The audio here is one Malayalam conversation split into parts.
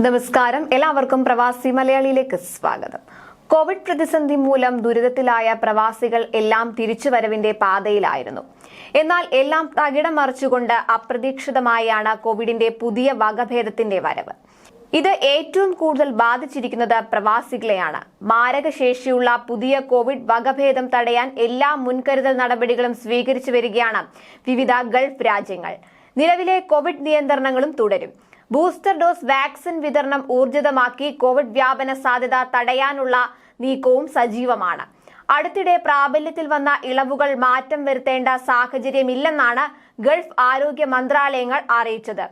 നമസ്കാരം. എല്ലാവർക്കും പ്രവാസി മലയാളിയിലേക്ക് സ്വാഗതം. കോവിഡ് പ്രതിസന്ധി മൂലം ദുരിതത്തിലായ പ്രവാസികൾ എല്ലാം തിരിച്ചുവരവിന്റെ പാതയിലായിരുന്നു. എന്നാൽ എല്ലാം തകിടം മറിച്ചുകൊണ്ട് അപ്രതീക്ഷിതമായാണ് കോവിഡിന്റെ പുതിയ വകഭേദത്തിന്റെ വരവ്. ഇത് ഏറ്റവും കൂടുതൽ ബാധിച്ചിരിക്കുന്നത് പ്രവാസികളെയാണ്. മാരകശേഷിയുള്ള പുതിയ കോവിഡ് വകഭേദം തടയാൻ എല്ലാ മുൻകരുതൽ നടപടികളും സ്വീകരിച്ചു വരികയാണ് വിവിധ ഗൾഫ് രാജ്യങ്ങൾ. നിലവിലെ കോവിഡ് നിയന്ത്രണങ്ങളും തുടരും. ബൂസ്റ്റർ ഡോസ് വാക്സിൻ വിതരണം ഊർജിതമാക്കി കോവിഡ് വ്യാപന സാധ്യത തടയാനുള്ള നീക്കവും സജീവമാണ്. അടുത്തിടെ പ്രാബല്യത്തിൽ വന്ന ഇളവുകൾ മാറ്റം വരുത്തേണ്ട സാഹചര്യമില്ലെന്നാണ് ഗൾഫ് ആരോഗ്യ മന്ത്രാലയങ്ങൾ അറിയിച്ചത്.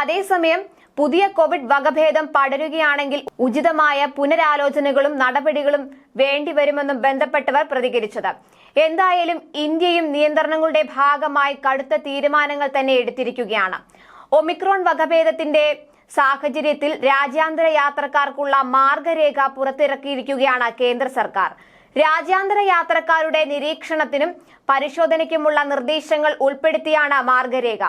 അതേസമയം പുതിയ കോവിഡ് വകഭേദം പടരുകയാണെങ്കിൽ ഉചിതമായ പുനരാലോചനകളും നടപടികളും വേണ്ടിവരുമെന്നും ബന്ധപ്പെട്ടവർ പ്രതികരിച്ചത്. എന്തായാലും ഇന്ത്യയും നിയന്ത്രണങ്ങളുടെ ഭാഗമായി കടുത്ത തീരുമാനങ്ങൾ തന്നെ എടുത്തിരിക്കുകയാണ്. ഒമിക്രോൺ വകഭേദത്തിന്റെ സാഹചര്യത്തിൽ രാജ്യാന്തര യാത്രക്കാർക്കുള്ള മാർഗരേഖ പുറത്തിറക്കിയിരിക്കുകയാണ് കേന്ദ്ര സർക്കാർ. രാജ്യാന്തര യാത്രക്കാരുടെ നിരീക്ഷണത്തിനും പരിശോധനയ്ക്കുമുള്ള നിർദ്ദേശങ്ങൾ ഉൾപ്പെടുത്തിയാണ് മാർഗരേഖ.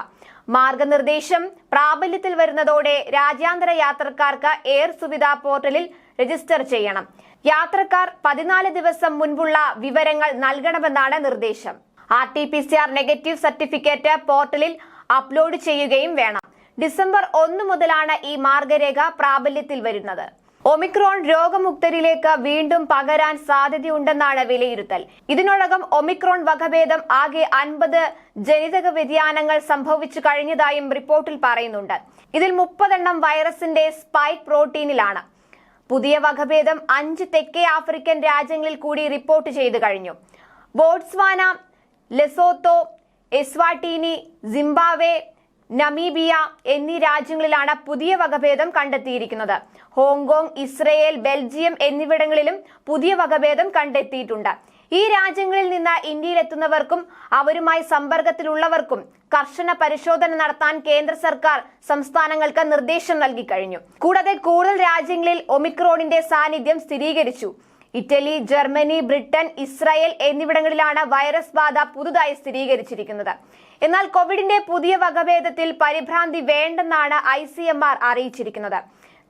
മാർഗനിർദ്ദേശം പ്രാബല്യത്തിൽ വരുന്നതോടെ രാജ്യാന്തര യാത്രക്കാർക്ക് എയർ സുവിധ പോർട്ടലിൽ രജിസ്റ്റർ ചെയ്യണം. യാത്രക്കാർ പതിനാല് ദിവസം മുൻപുള്ള വിവരങ്ങൾ നൽകണമെന്നാണ് നിർദ്ദേശം. R T P C R negative certificate പോർട്ടലിൽ അപ്ലോഡ് ചെയ്യുകയും വേണം. ഡിസംബർ ഒന്ന് മുതലാണ് ഈ മാർഗരേഖ പ്രാബല്യത്തിൽ വരുന്നത്. ഒമിക്രോൺ രോഗമുക്തരിലേക്ക് വീണ്ടും പകരാൻ സാധ്യതയുണ്ടെന്നാണ് വിലയിരുത്തൽ. ഇതിനോടകം ഒമിക്രോൺ വകഭേദം ആകെ അൻപത് ജനിതക വ്യതിയാനങ്ങൾ സംഭവിച്ചു കഴിഞ്ഞതായും റിപ്പോർട്ടിൽ പറയുന്നുണ്ട്. ഇതിൽ മുപ്പതെണ്ണം വൈറസിന്റെ സ്പൈക്ക് പ്രോട്ടീനിലാണ്. പുതിയ വകഭേദം അഞ്ച് തെക്കേ ആഫ്രിക്കൻ രാജ്യങ്ങളിൽ കൂടി റിപ്പോർട്ട് ചെയ്തു കഴിഞ്ഞു. Botswana Lesotho Eswatini Zimbabwe Namibia എന്നീ രാജ്യങ്ങളിലാണ് പുതിയ വകഭേദം കണ്ടെത്തിയിരിക്കുന്നത്. ഹോങ്കോങ് ഇസ്രയേൽ ബെൽജിയം എന്നിവിടങ്ങളിലും പുതിയ വകഭേദം കണ്ടെത്തിയിട്ടുണ്ട്. ഈ രാജ്യങ്ങളിൽ നിന്ന് ഇന്ത്യയിലെത്തുന്നവർക്കും അവരുമായി സമ്പർക്കത്തിലുള്ളവർക്കും കർശന പരിശോധന നടത്താൻ കേന്ദ്ര സർക്കാർ സംസ്ഥാനങ്ങൾക്ക് നിർദ്ദേശം നൽകി കഴിഞ്ഞു. കൂടാതെ കൂടുതൽ രാജ്യങ്ങളിൽ ഒമിക്രോണിന്റെ സാന്നിധ്യം സ്ഥിരീകരിച്ചു. ഇറ്റലി ജർമ്മനി ബ്രിട്ടൻ ഇസ്രായേൽ എന്നിവിടങ്ങളിലാണ് വൈറസ് ബാധ പുതുതായി സ്ഥിരീകരിച്ചിരിക്കുന്നത്. എന്നാൽ കോവിഡിന്റെ പുതിയ വകഭേദത്തിൽ പരിഭ്രാന്തി വേണ്ടെന്നാണ് ഐ അറിയിച്ചിരിക്കുന്നത്.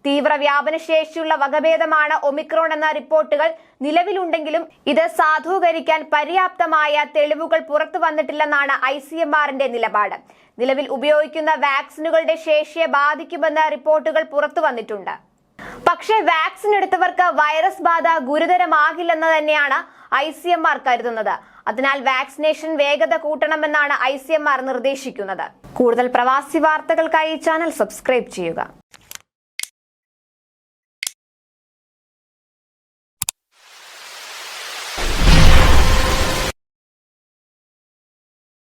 തീവ്ര വ്യാപനശേഷിയുള്ള വകഭേദമാണ് ഒമിക്രോൺ എന്ന റിപ്പോർട്ടുകൾ നിലവിലുണ്ടെങ്കിലും ഇത് സാധൂകരിക്കാൻ പര്യാപ്തമായ തെളിവുകൾ പുറത്തു വന്നിട്ടില്ലെന്നാണ് ഐ സി എം ആറിന്റെ നിലപാട്. നിലവിൽ ഉപയോഗിക്കുന്ന വാക്സിനുകളുടെ ശേഷിയെ ബാധിക്കുമെന്ന റിപ്പോർട്ടുകൾ പുറത്തു വന്നിട്ടുണ്ട്. പക്ഷേ വാക്സിൻ എടുത്തവർക്ക് വൈറസ് ബാധ ഗുരുതരമാകില്ലെന്ന് തന്നെയാണ് ഐ സി എം ആർ കരുതുന്നത്. അതിനാൽ വാക്സിനേഷൻ വേഗത കൂട്ടണമെന്നാണ് ഐ സി എം ആർ നിർദ്ദേശിക്കുന്നത്. കൂടുതൽ പ്രവാസി വാർത്തകൾക്കായി ചാനൽ സബ്സ്ക്രൈബ് ചെയ്യുക.